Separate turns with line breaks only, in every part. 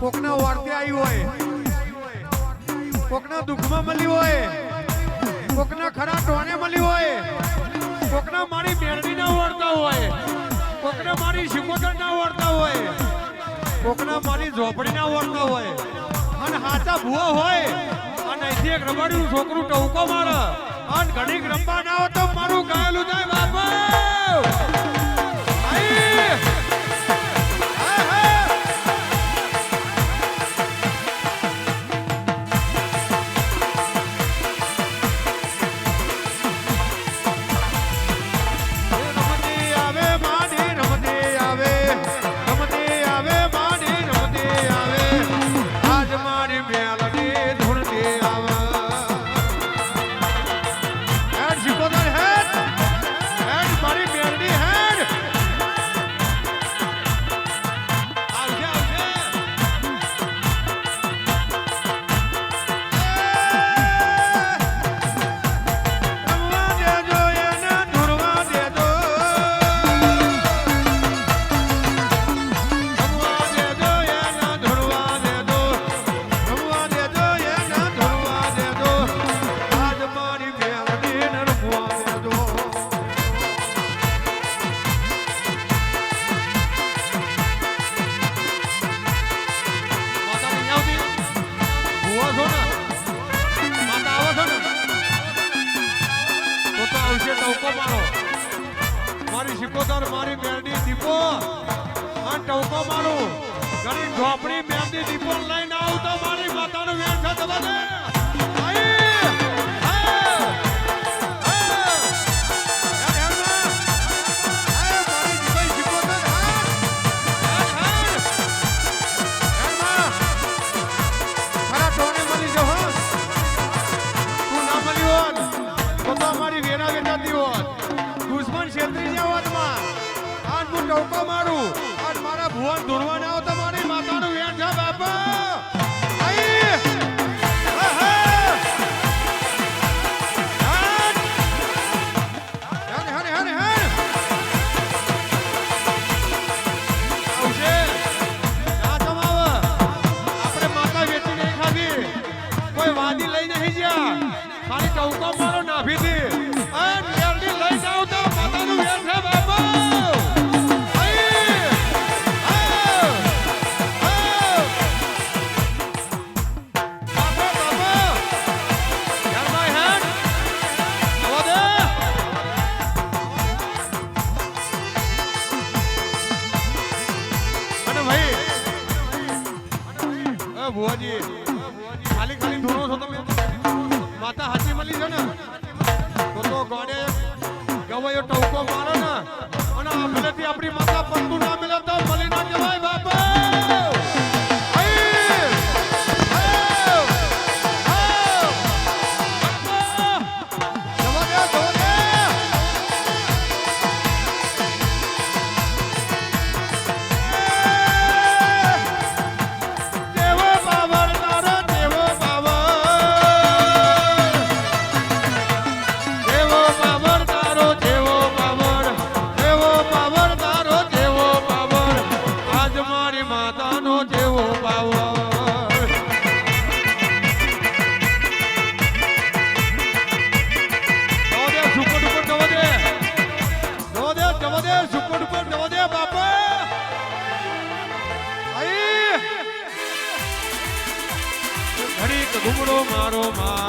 કોકના વાર્તે આવી હોય, કોકના દુઃખમાં મળી હોય, કોકના ખરા ટોણે મળી હોય, કોકના મારી બેરડી ના વળતા હોય, કોકના મારી શિકોતર ના વળતા હોય. કોકના મારી ઝોપડી ના ઓળખતો હોય. અને હાચા ભૂવો હોય. અને અહીંથી એક રમાડ્યું છોકરું ટવકો મારે. અને ઘડીક રમવા ના હોય તો મારું ગાયેલું જાય બાપા. sabe abrir uma capa.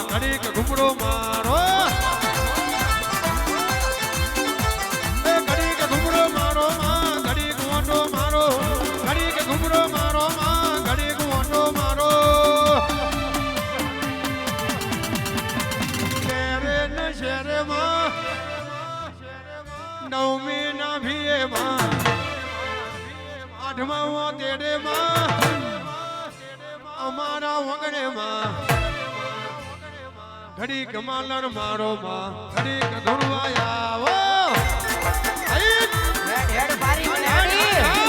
ઘડીક ઘૂમરો મારો. ઘડીક ઘૂમરો મારો માં, ઘડીક ઓટો મારો. ઘડીક ઘૂમરો મારો માં, ઘડીક ઓટો મારો. શેરે ને શેરે માં, નવમી આઠમા તેડે માં, અમારા વગડે માં. ઘડીક માલર મારો માં ઘડીક ધુરવાયા આવો.
હેડ હેડ ભારી મને
હેડ.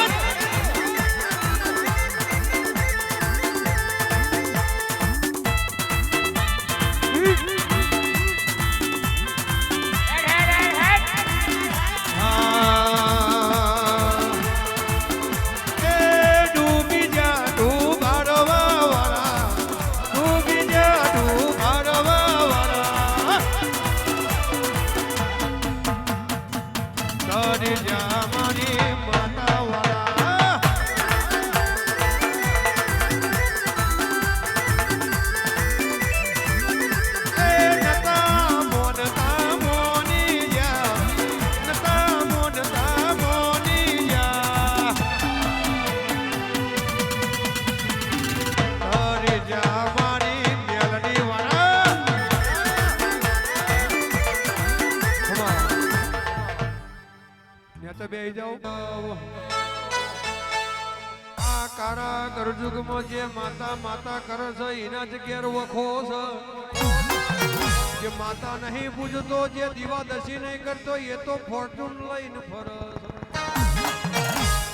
માતા નહીં પૂજતો, જે દીવા નહીં કરતો, એ તો ફોર્ચ્યુન લઈને ફરસ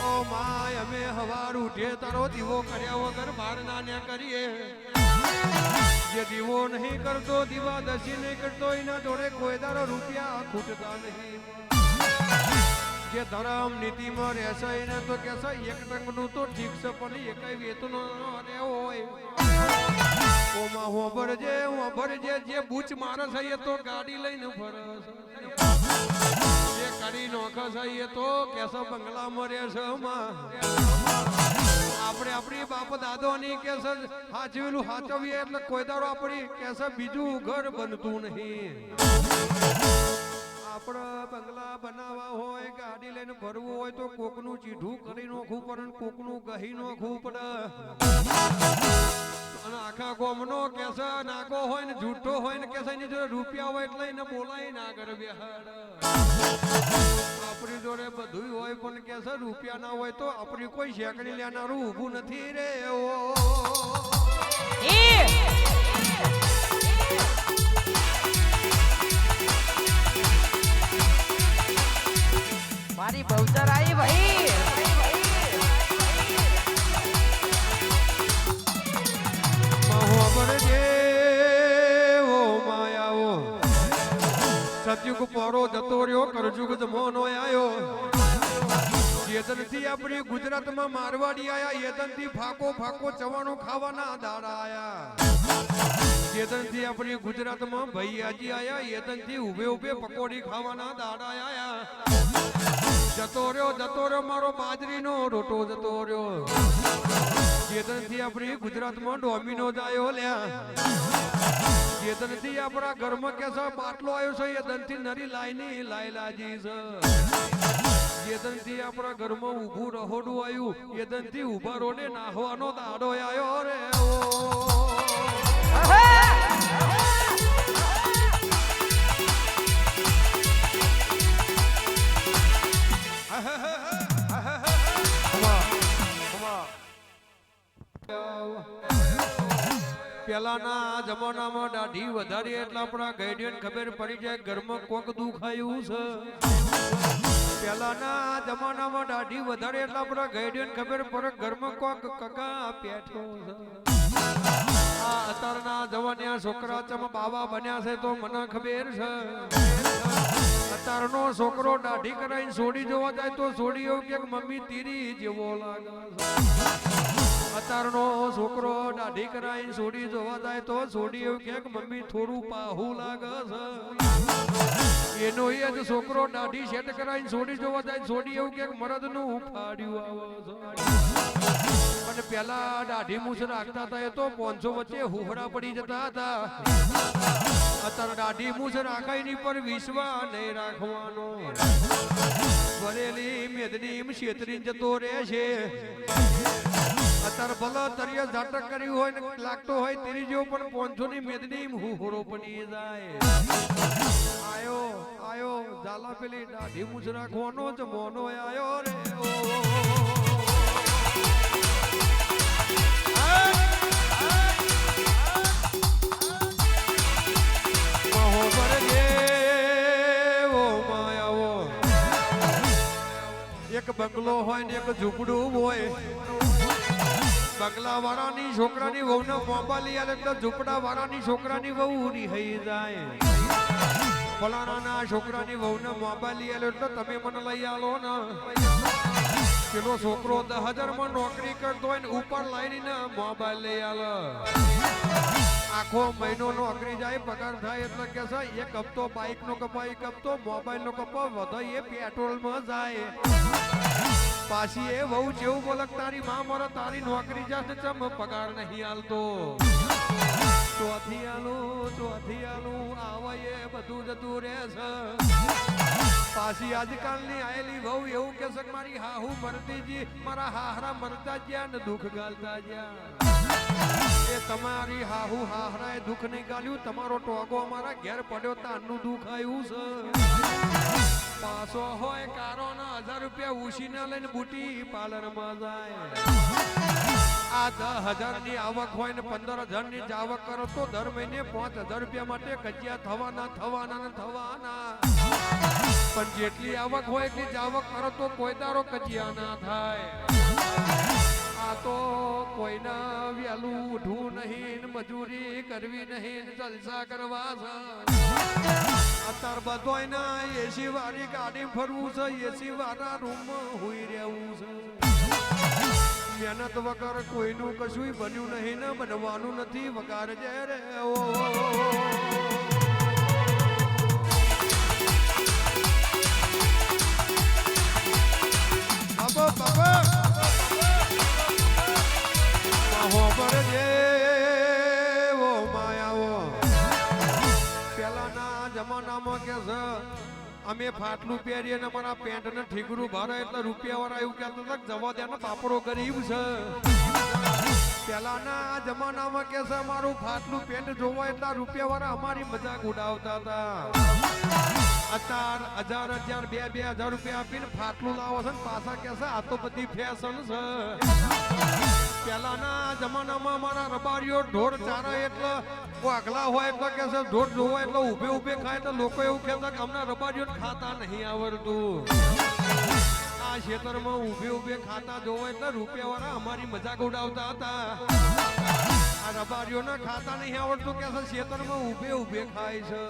ઓ માય, અમે હવાર ઉઠે, તારો દીવો કર્યા વગર બહાર નાન્યા કરીએ. જે દીવો નહીં કરતો દીવા નહીં કરતો, એના જોડે કોઈ દાડો રૂપિયા ખૂટતા નહીં. જે ધરમ નીતિમાં રહેશે એને તો કહેશે એક ટંકનું તો ઠીક છે, પણ એકાઈ વેતનો હોય. ઓમાં હોભરજે હોભરજે જે બૂચ માણસ છે તો ગાડી લઈને ફરે છે. જે કાઢી એ તો કેસે બંગલામાં રહેશે આપણે આપણી બાપ દાદોની કેસે હાચવેલું હાચવીએ એટલે કોઈ દાડો આપણી કેસે બીજું ઘર બનતું નહીં. આપણે બંગલા બનાવવા હોય, ગાડી લઈને ભરવું હોય તો કોકનું ચીઠું કરી નોખવું પડે કોકનું ગહી નોખવું પડે. અને આખા ગોમનો કેસે નાગો હોય ને જૂઠો હોય ને કેસ એની જોડે રૂપિયા હોય એટલે એને બોલાય ના કરે બેહાડ. આપણી જોડે બધું હોય પણ કેસે રૂપિયા ના હોય તો આપણી કોઈ શેકડી લેનારું ઊભું નથી રે, ઓ.
મારી બહુચર આવી ભાઈ
સતયુગ પોરો જતો રહ્યો કરજુગ જમોનો આયો. યેદનથી આપણી ગુજરાતમાં મારવાડી આયા યેદનથી ફાકો ફાકો ચવાણું ખાવાના દાડા આયા. યેદનથી આપણી ગુજરાતમાં ભૈયાજી આયા યેદનથી ઉભે ઉભે પકોડી ખાવાના દાડા આયા. જતો રહ્યો જતો રહ્યો, મારો બાજરીનો રોટો જતો રહ્યો. ચેતનથી આપણી ગુજરાતમાં ડોમિનો આવ્યો લ્યા. ચેતનથી આપણા ઘરમાં કેસો બાટલો આવ્યો છે યદનથી નરી લાઈની લાયલાજી છે. યદનથી આપણા ઘરમાં ઊભું રહોડું આવ્યું, યદનથી ઊભા રોડે નાહવાનો દાડો આવ્યો રે પેલાના જમાનામાં દાઢી વધારી એટલે આપણા ગાઈડિયન ખબર પડી જાય ઘરમાં કોક દુખાયું છે. પેલાના જમાનામાં દાઢી વધારે એટલા આપણા ગાઈડિયન ખબર પડે ઘરમાં કોક કકા પેઠો આ અત્યારના જવાન્યા છોકરા ચમ બાવા બન્યા છે તો મને ખબર છે. અત્યારનો છોકરો દાઢી કરાઈને છોડી જોવા જાય તો છોડી એવું કે મમ્મી તીરી જેવો લાગે છે અત્યારનો છોકરો દાઢી કરાઈને છોડી જોવા જાય તો છોડી એવું કે મમ્મી થોડું પાહું લાગે છે. એનો એ જ છોકરો દાઢી સેટ કરાઈને છોડી જોવા જાય છોડી એવું કે મરદનું નું આવે છે. અને પેલા દાઢી મૂછ રાખતા હતા એ તો પોંચો વચ્ચે હુફડા પડી જતા હતા. અત્યારે દાઢી મૂછ રાખાયની પર વિશ્વા નહીં રાખવાનો. વરેલી મેદની છેતરી જતો રહે છે. અત્યારે ભલે તરિયા ઝાટક કર્યું હોય ને લાગતો હોય તેરી જેવો પણ પોંચો ની મેદની હુહરો બની જાય. આયો આયો, ઝાલા પેલી દાઢી મૂછ રાખવાનો જ મોનો આયો રે. એક બંગલો હોય ને એક ઝૂંપડું હોય. બંગલા વાળાની છોકરાની વહુને મોબાઈલ આલે તો ઝૂંપડા વાળાની છોકરાની વહુ રિહાઈ જાય. ફલાણાના છોકરાની વહુને મોબાઈલ આલે તો તમે મને લઈ આલો ને. પેલો છોકરો દસ હજારમાં નોકરી કરતો હોય ને ઉપર લાઈને મોબાઈલ લઈ આલો. આખો મહિનો નોકરી જાય, પગાર થાય એટલે કે છે, એક હપ્તો બાઇક નો કપાય, એક હપ્તો મોબાઈલ નો કપાય વધારે એ પેટ્રોલમાં જાય. પાછી એ બહુ જેવું બોલક, તારી માં મારા, તારી નોકરી જશે ચમ પગાર નહીં હાલતો ચોથી ચોથિયાનું ચોથી આવે બધું જતું રહે છે. પાછી આજકાલની આયેલી વહુ એવું કે છે મારી હાહુ મરતી જી, મારા હાહરા મરતા જ્યાં ને દુઃખ ગાલતા જ્યાં. એ તમારી હાહુ હાહરાએ દુઃખ નહીં ગાલ્યું, તમારો ટોગો અમારા ઘેર પડ્યો, તાનનું દુઃખ આવ્યું છે. પાસો હોય કારો ના હજાર રૂપિયા ઉછીને લઈને બુટી પાર્લરમાં જાય. આ દસ હજારની આવક હોય ને પંદર હજારની આવક કરો તો દર મહિને પાંચ હજાર રૂપિયા માટે કજિયા થવાના થવાના ને થવાના. પણ જેટલી આવક હોય એટલી જ આવક કરો તો કોઈ દારો કજિયા ના થાય. આ તો કોઈના વહેલું ઉઠવું નહીં મજૂરી કરવી નહીં જલસા કરવા છે. અત્યાર બધોયના એસી વાળી ગાડી ફરવું છે એસી વાળા રૂમમાં હોઈ રહેવું છે. મહેનત વગર કોઈનું કશું બન્યું નહીં, ને બનવાનું નથી વગાર જે રે, ઓ જમાનામાં કે અમે ફાટલું પહેરીએ ને મારા પેન્ટ ને ઠીકરું ભરે એટલે રૂપિયા વાળા એવું કહેતા હતા જવા દે ને બાપરો ગરીબ છે. પેલાના જમાનામાં કે છે અમારું ફાટલું પેન્ટ જોવા એટલા રૂપિયા વાળા અમારી મજાક ઉડાવતા હતા. અત્યાર હજાર હજાર, બે બે હજાર રૂપિયા આપીને ફાટલું લાવો છે ને પાછા કે છે, આ તો બધી ફેશન છે. પહેલાના જમાનામાં અમારા રબારીઓ ઢોર ચારા એટલે વાઘલા હોય એટલે કે છે ઢોર જોવા એટલે ઊભે ઊભે ખાય તો લોકો એવું કહેતા કે અમને રબારીઓ ખાતા નહીં આવડતું. આ ખેતરમાં ઊભે ઊભે ખાતા જોવા એટલે રૂપિયા વાળા અમારી મજાક ઉડાવતા હતા. આ રબારીઓને ખાતા નહીં આવડતું કે છે ખેતરમાં ઊભે ઊભે ખાય છે.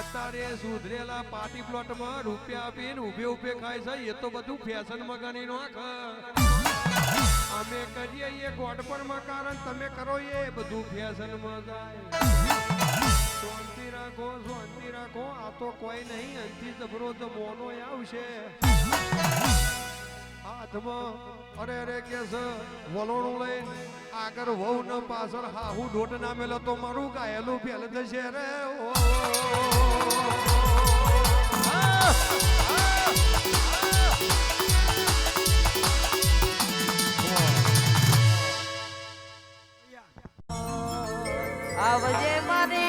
અત્યારે સુધરેલા પાર્ટી પ્લોટમાં રૂપિયા આપીને ઊભે ઊભે ખાય છે. એ તો બધું ફેશનમાં ગણી નાખ અમે કરીએ એ ગોડપણમાં કારણ તમે કરો એ બધું ફેશનમાં જાય. શાંતિ રાખો શાંતિ રાખો, આ તો કોઈ નહીં, અંતિ જબરો તો મોનો આવશે. હાથમાં અરે અરે કે વલોણું લઈને આગળ વહુ ન પાછળ હાહુ ઢોટ ના મેલો તો મારું ગાયેલું ફેલ થશે રે. ઓ.
આવજે મારી.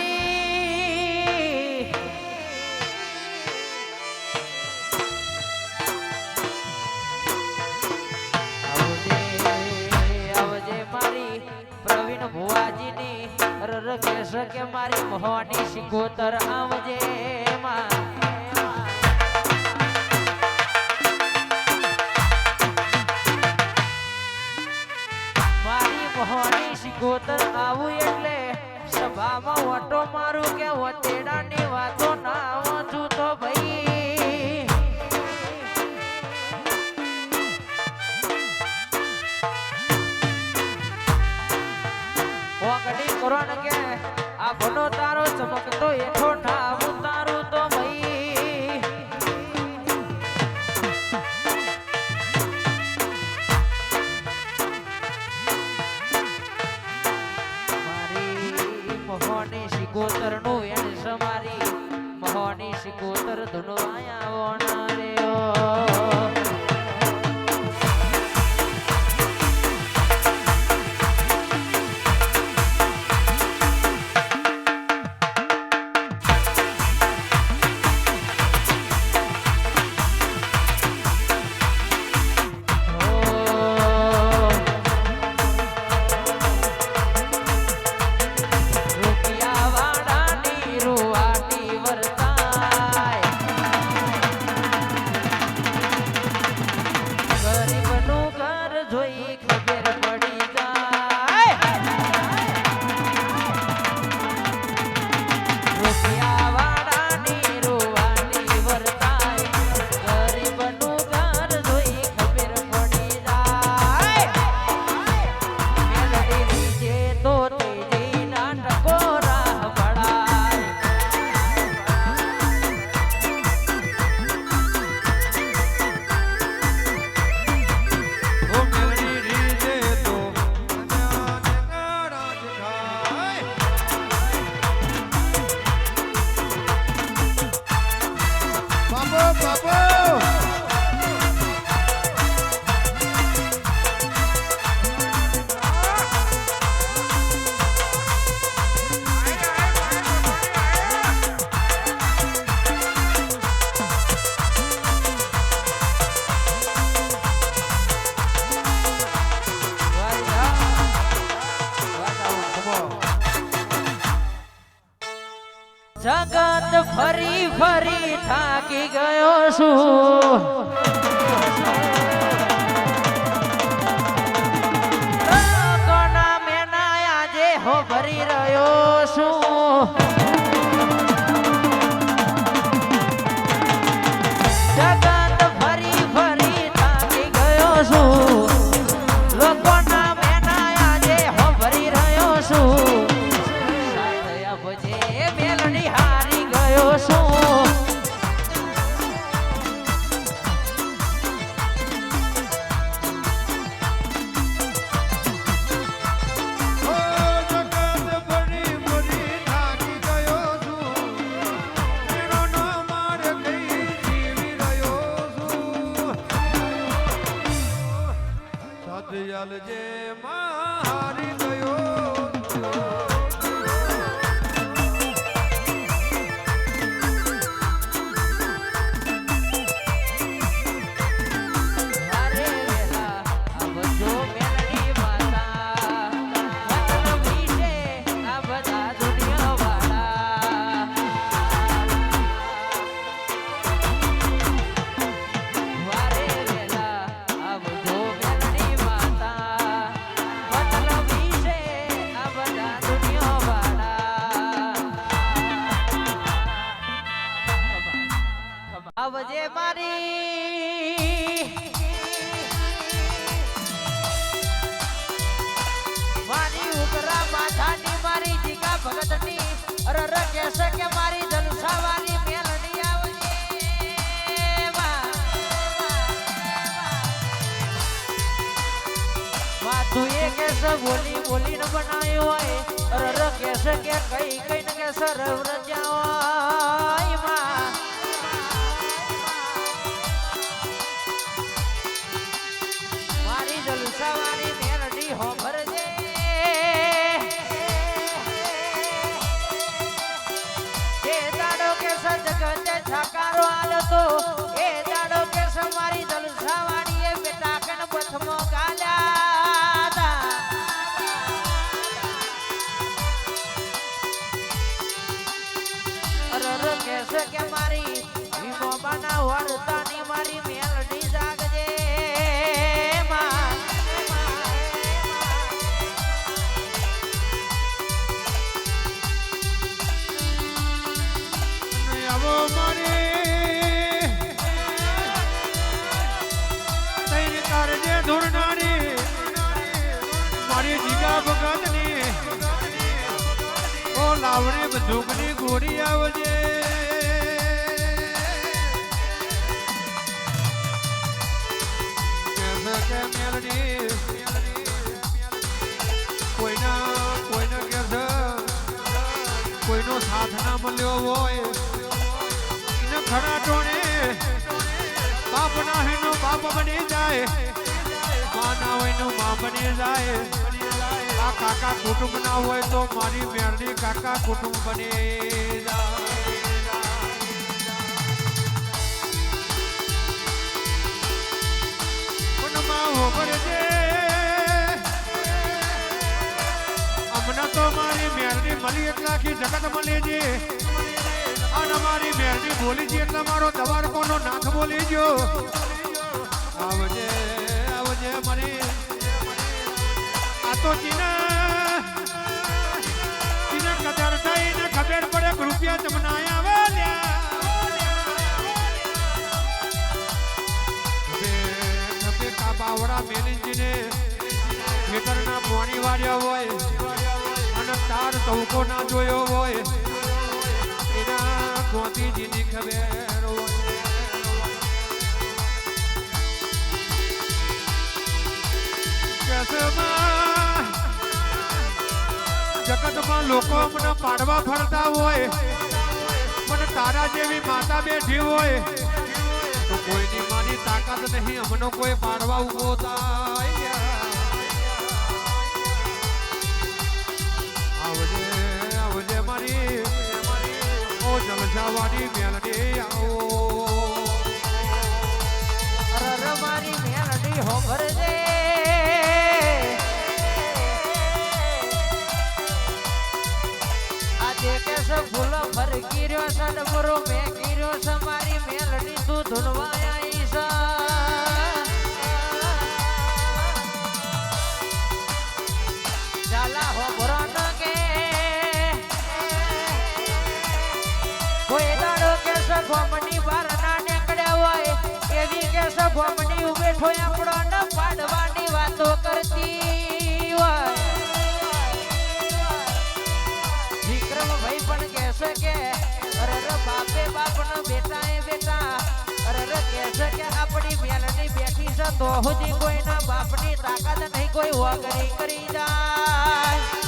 આવજે મારી. પ્રવીણ ભુવાજીની રર મારી મોહની શિકોતર આવજે મારી. મોહની શિકોતર ધુનવાયા વણ રે ઓ જગત કહેશે બોલી બોલીને બનાવ્યું હોય. કહેશે કે કઈ કઈ ને કે
સર હોય. લાવણી બંદૂકની ગોળી આવજે. કોઈના સાથ ના મળ્યો હોય, એને ખરા ટોણે બાપ ના હેનો બાપ બની જાય મા ના હોયનું મા બની જાય. આ કાકા કુટુંબ ના હોય તો મારી મેરડી કાકા કુટુંબ બને. હમણાં તો મારી મેરડી મળી એટલા આખી જગત મળી છે. અને મારી મેરડી બોલી છે એટલે મારો દવાર કોનો નાથ બોલી ગયો. આવજે આવજે મારી તો ખબર હોય અને તાર ચૌકો ના જોયો હોય. એના ગોંધીજીની ખબર હોય. કેસમાં જગતમાં લોકો મને પાડવા ફરતા હોય. પણ તારા જેવી માતા બેઠી હોય. તો કોઈની માની તાકાત નહીં, અમનો કોઈ પાડવા ઊભો થાય. આવજે આવજે મારી. મેલડી, આવો.
મારી મેલડી, હોભરજે. ફૂલ ફરકી નો મેં ગીર્યો સમારી મેલડી તું ધૂનવા છે. ગોમની ના નીકળ્યા હોય, એવી કે છે, ગોમની ઉભેઠો આપણો પણ કે, અરે રે બાપે, બાપનો બેટા એ બેટા. અરે રે કહેશે કે આપણી મેલની બેઠી છે, તો સુધી કોઈના બાપની તાકાત નહીં, કોઈ વગરી કરી જાય.